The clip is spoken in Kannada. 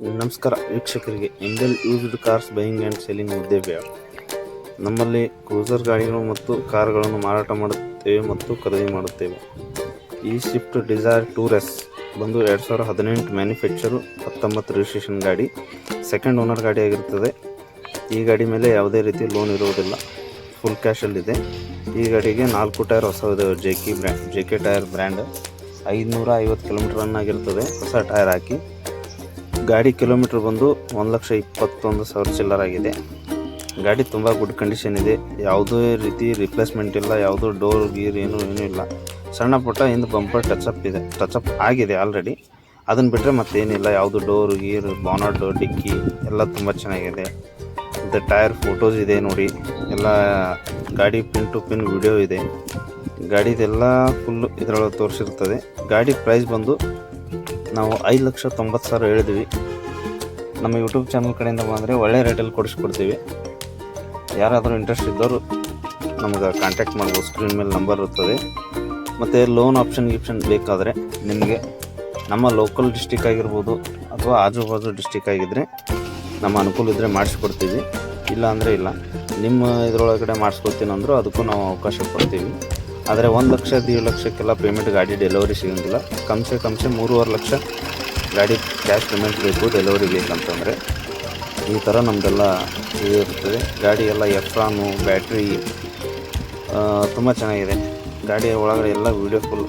ನಮಸ್ಕಾರ ವೀಕ್ಷಕರಿಗೆ. Indian used cars buying and selling ಬೇಡ ನಮ್ಮಲ್ಲಿ ಕ್ರೂಸರ್ ಗಾಡಿಗಳು ಮತ್ತು ಕಾರ್ಗಳನ್ನು ಮಾರಾಟ ಮಾಡುತ್ತೇವೆ ಮತ್ತು ಖರೀದಿ ಮಾಡುತ್ತೇವೆ. ಈ ಸ್ವಿಫ್ಟ್ ಡಿಸೈರ್ ಟೂರ್ ಎಸ್ ಬಂದು ಎರಡು ಸಾವಿರ ಹದಿನೆಂಟು ಮ್ಯಾನುಫ್ಯಾಕ್ಚರು ಹತ್ತೊಂಬತ್ತು ರಿಜಿಸ್ಟ್ರೇಷನ್ ಗಾಡಿ ಸೆಕೆಂಡ್ ಓನರ್ ಗಾಡಿ ಆಗಿರ್ತದೆ ಈ ಗಾಡಿ ಮೇಲೆ ಯಾವುದೇ ರೀತಿ ಲೋನ್ ಇರುವುದಿಲ್ಲ. ಫುಲ್ ಕ್ಯಾಶಲ್ಲಿದೆ ಈ ಗಾಡಿಗೆ ನಾಲ್ಕು tyre ಹೊಸವಿದೆ J K brand J K tyre brand ಐದುನೂರ ಐವತ್ತು ಕಿಲೋಮೀಟರ್ ರನ್ ಆಗಿರ್ತದೆ ಹೊಸ ಟೈರ್ ಹಾಕಿ. ಗಾಡಿ ಕಿಲೋಮೀಟ್ರ್ ಬಂದು ಒಂದು ಲಕ್ಷ ಇಪ್ಪತ್ತೊಂದು ಸಾವಿರ ಚಿಲ್ಲರಾಗಿದೆ ಗಾಡಿ ತುಂಬ ಗುಡ್ ಕಂಡೀಷನ್ ಇದೆ. ಯಾವುದೇ ರೀತಿ ರಿಪ್ಲೇಸ್ಮೆಂಟ್ ಇಲ್ಲ, ಯಾವುದೋ ಡೋರ್ ಗೀರ್ ಏನೂ ಏನೂ ಇಲ್ಲ. ಸಣ್ಣ ಪುಟ್ಟ ಹಿಂದೆ ಬಂಪರ್ ಟಚಪ್ ಇದೆ ಟಚಪ್ ಆಗಿದೆ ಆಲ್ರೆಡಿ ಅದನ್ನು ಬಿಟ್ಟರೆ ಮತ್ತೇನಿಲ್ಲ, ಯಾವುದು ಡೋರ್ ಗೀರ್ ಬಾನಟ್ ಡಿಕ್ಕಿ ಎಲ್ಲ ತುಂಬ ಚೆನ್ನಾಗಿದೆ. ಮತ್ತು ಟೈರ್ ಫೋಟೋಸ್ ಇದೆ ನೋಡಿ. ಎಲ್ಲ ಗಾಡಿ ಪಿನ್ ಟು ಪಿನ್ ವಿಡಿಯೋ ಇದೆ. ಗಾಡಿದೆಲ್ಲ ಫುಲ್ಲು ಇದರೊಳಗೆ ತೋರಿಸಿರ್ತದೆ. ಗಾಡಿ ಪ್ರೈಸ್ ಬಂದು ನಾವು ಐದು ಲಕ್ಷ ತೊಂಬತ್ತು ಸಾವಿರ ಹೇಳಿದ್ವಿ. ನಮ್ಮ ಯೂಟ್ಯೂಬ್ ಚಾನಲ್ ಕಡೆಯಿಂದ ಬಂದರೆ ಒಳ್ಳೆ ರೇಟಲ್ಲಿ ಕೊಡಿಸ್ಕೊಡ್ತೀವಿ. ಯಾರಾದರೂ ಇಂಟ್ರೆಸ್ಟ್ ಇದ್ದವರು ನಮಗೆ ಕಾಂಟ್ಯಾಕ್ಟ್ ಮಾಡ್ಬೋದು ಸ್ಕ್ರೀನ್ ಮೇಲೆ ನಂಬರ್ ಇರ್ತದೆ. ಮತ್ತು ಲೋನ್ ಆಪ್ಷನ್ ಗಿಪ್ಷನ್ ಬೇಕಾದರೆ ನಿಮಗೆ ನಮ್ಮ ಲೋಕಲ್ ಡಿಸ್ಟಿಕ್ ಆಗಿರ್ಬೋದು ಅಥವಾ ಆಜು ಬಾಜು ಡಿಸ್ಟಿಕ್ ಆಗಿದ್ದರೆ ನಮ್ಮ ಅನುಕೂಲ ಇದ್ದರೆ ಮಾಡಿಸ್ಕೊಡ್ತೀವಿ. ಇಲ್ಲ ಅಂದರೆ ಇಲ್ಲ. ನಿಮ್ಮ ಇದರೊಳಗಡೆ ಮಾಡಿಸ್ಕೊಡ್ತೀನಿ ಅಂದರೂ ಅದಕ್ಕೂ ನಾವು ಅವಕಾಶ ಕೊಡ್ತೀವಿ. ಆದರೆ ಒಂದು ಲಕ್ಷ ಎರಡು ಲಕ್ಷಕ್ಕೆಲ್ಲ ಪೇಮೆಂಟ್ ಗಾಡಿ ಡೆಲಿವರಿ ಸಿಗೋಂಗಿಲ್ಲ. ಕಮ್ಸೆ ಕಮ್ಸೆ ಮೂರುವರೆ ಲಕ್ಷ ಗಾಡಿ ಕ್ಯಾಶ್ ಪೇಮೆಂಟ್ ಬೇಕು ಡೆಲಿವರಿ ಬೇಕಂತಂದರೆ ಈ ಥರ ನಮ್ಮದೆಲ್ಲ ಇದು ಇರ್ತದೆ. ಗಾಡಿಯೆಲ್ಲ ಎಫ್ರಾನು ಬ್ಯಾಟ್ರಿ ತುಂಬ ಚೆನ್ನಾಗಿದೆ. ಗಾಡಿಯ ಒಳಗಡೆ ಎಲ್ಲ ವೀಡಿಯೋ ಫುಲ್